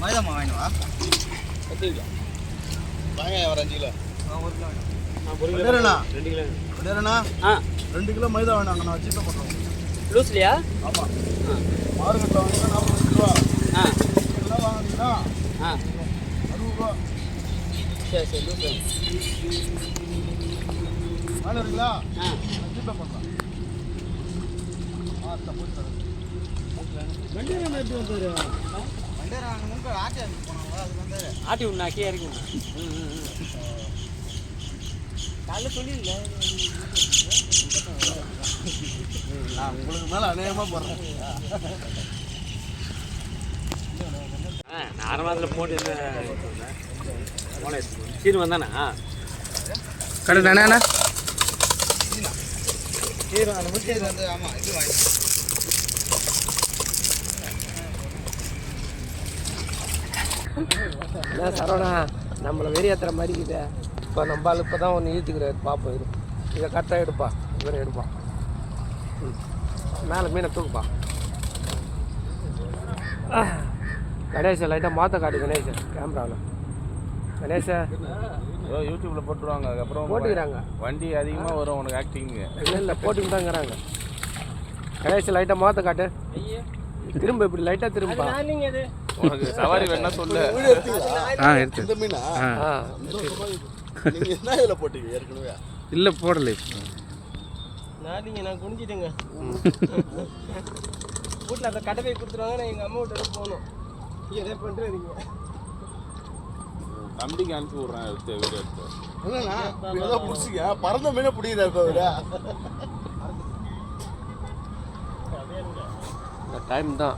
மைதாமா வாங்கினவா வெங்காயம் ஒரு அஞ்சு கிலோ ஒரு கிலோ ரெண்டு கிலோ ரெண்டுண்ணா ஆ ரெண்டு கிலோ மைதா வேணாங்க நான் வச்சுட்டு பண்ணுறோம் லூஸ்லையா ஆமாம் மார்க்கெட்டில் வாங்கினா நாற்பது ரூபா ஆ இதெல்லாம் வாங்கினீங்கன்னா ஆ அறுபது ரூபா சரி சரி லூஸ் மேலே இருக்குங்களா ஆ ஜிபே பண்ணுறேன் ஆ போய் தரேன் போனாங்க அது வந்து ஆட்டி விடணும் அக்கே இறக்கி காலைல சொல்லியிருந்தேன் நான் உங்களுக்கு மேலே அநேகமாக போடுறேன். ஆ நார்மலாக அதில் போட்டு என்ன சீர் வந்தானா? ஹீரோ அந்த முக்கிய வந்து ஆமாம் இது வாங்கி என்ன சரவணா நம்மளை வெறியாத்துற மாதிரி இருக்குது இப்போ நம்ம இப்போ தான் ஒன்று இழுத்துக்கிறாரு பார்ப்போம் இது இதை கரெக்டாக எடுப்பா இவரை எடுப்பான் ம். மேலே மீனை தூக்குப்பா. கணேசன் லைட்டாக மாற்ற காட்டு கணேசன் கேமராவில் கணேசன் ஏதோ யூடியூப்ல போட்டுருவாங்க அதுக்கப்புறம் போட்டுக்கிறாங்க. வண்டி அதிகமாக வரும் உனக்கு ஆக்டிங்கு இல்லை இல்லை போட்டுக்கிட்டு தாங்கிறாங்க கணேசன் லைட்டாக மாற்ற காட்டு. திரும்ப இப்படி லைட்டாக திரும்பா. உனக்கு சவாரி வேணா சொல்லு. ஆ எடுத்து இந்த மீனா? என்ன இதில் போட்டீங்க ஏற்கனவே? இல்லை போடலை. நாளைக்கு நான் குனிஞ்சிட்டேங்க. வீட்டில் அந்த கடவை கொடுத்துருவாங்க நான் எங்கள் அம்மா வீட்டு போகணும். எதை பண்ணுறீங்க தம்பிக்கு அனுப்பி விட்றேன் எடுத்து வீடியோ எடுத்து. என்னண்ணா? ஏதோ பிடிச்சிங்க பறந்த மீனை பிடிக்கிறா இப்போ இந்த டைம் தான்.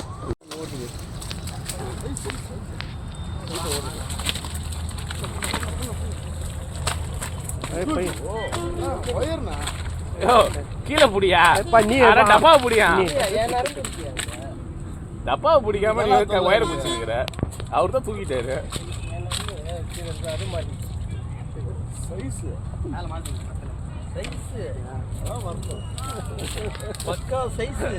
யோ கீழே புடியா? நீ? டப்பா புடியா? டப்பா பிடிக்காம நீ இருக்க வயரை பிடிச்சிருக்கிற? அவர் தான் தூக்கிட்டாரு சைஸு சைஸு. அதான் வரணும் பக்கா சைஸு.